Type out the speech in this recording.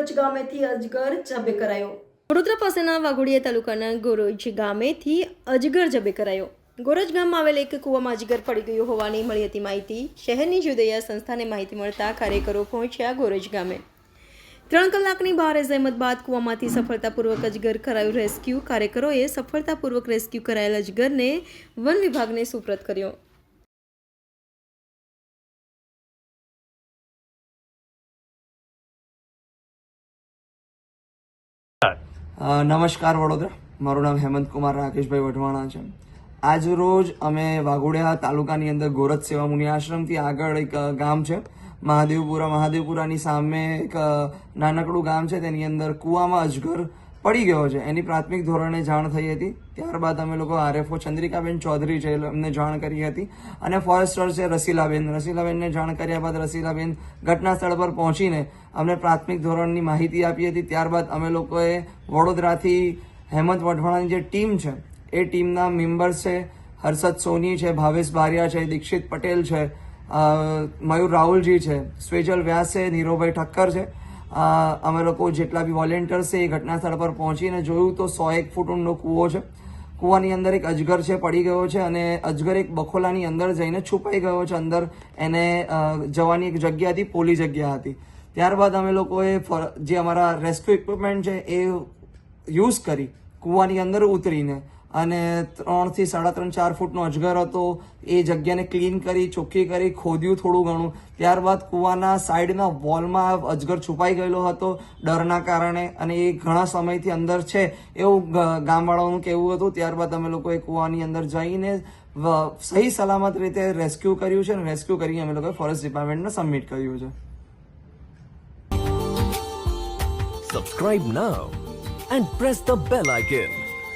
ગોરજ ગામેથી અજગર જબે કરાયો. વડોદરા પાસેના વાઘોડિયા તાલુકાના ગોરોજ ગામેથી અજગર જબે કરાયો. ગોરજ ગામમાં આવેલ એક કૂવામાં અજગર પડી ગયો હોવાની મળી હતી માહિતી. શહેરની જુદૈયા સંસ્થાને માહિતી મળતા કાર્યકરો પહોંચ્યા ગોરજ ગામે. ત્રણ કલાકની ભારે જહેમત બાદ કૂવામાંથી સફળતાપૂર્વક અજગર કરાયું રેસ્ક્યુ. કાર્યકરોએ સફળતાપૂર્વક રેસ્ક્યુ કરાયેલ અજગરને વન વિભાગને સુપ્રત કર્યો. નમસ્કાર વડોદરા. મારું નામ હેમંત કુમાર, રાકેશભાઈ વઢવાણા છે. આજ રોજ અમે વાઘોડિયા તાલુકાની અંદર ગોરજ સેવા મુનિ આશ્રમથી આગળ એક ગામ છે. મહાદેવપુરા. મહાદેવપુરાની સામે એક નાનકડું ગામ છે. તેની અંદર કુવામાં અજગર પડી ગયો છે. એની પ્રાથમિક ધોરણે જાણ થઈ હતી. ત્યારબાદ અમે લોકો આરએફઓ ચંદ્રિકાબેન ચૌધરી છે એમને જાણ કરી હતી. અને ફોરેસ્ટર છે રસીલાબેન. રસીલાબેનને જાણ કર્યા બાદ રસીલાબેન ઘટના સ્થળ પર પહોંચીને અમને પ્રાથમિક ધોરણની માહિતી આપી હતી. ત્યારબાદ અમે લોકોએ વડોદરાથી હેમંત વઢવાણાની જે ટીમ છે, એ ટીમના મેમ્બર્સ છે, હર્ષદ સોની છે, ભાવેશ બારિયા છે, દીક્ષિત પટેલ છે મયુર રાહુલજી છે, સ્વેજલ વ્યાસ છે નીરોભાઈ ઠક્કર છે. અમે લોકો જેટલા બી વોલેન્ટિયર્સ છે એ ઘટના સ્થળ પર પહોંચીને જોયું તો સો એક ફૂટ ઊંડો કૂવો છે. કૂવાની અંદર એક અજગર છે, પડી ગયો છે અને અજગર એક બખોલાની અંદર જઈને છુપાઈ ગયો છે. અંદર એને જવાની એક જગ્યા હતી, પોલી જગ્યા હતી. ત્યારબાદ અમે લોકોએ જે અમારા રેસ્ક્યુ ઇક્વિપમેન્ટ છે એ યુઝ કરી કૂવાની અંદર ઉતરીને. અને ત્રણથી સાડા ત્રણ, ચાર ફૂટનો અજગર હતો. એ જગ્યાને ક્લીન કરી, ચોખ્ખી કરી, ખોદ્યું થોડું ઘણું. ત્યારબાદ કૂવાના સાઈડના વોલમાં અજગર છુપાઈ ગયેલો હતો ડરના કારણે અને એ ઘણા સમયથી અંદર છે એવું ગામવાળાઓનું કહેવું હતું. ત્યારબાદ અમે લોકોએ કૂવાની અંદર જઈને સહી સલામત રીતે રેસ્ક્યુ કર્યું છે અને રેસ્ક્યુ કરી અમે લોકોએ ફોરેસ્ટ ડિપાર્ટમેન્ટને સબમિટ કર્યું છે. Subscribe now and press the bell icon.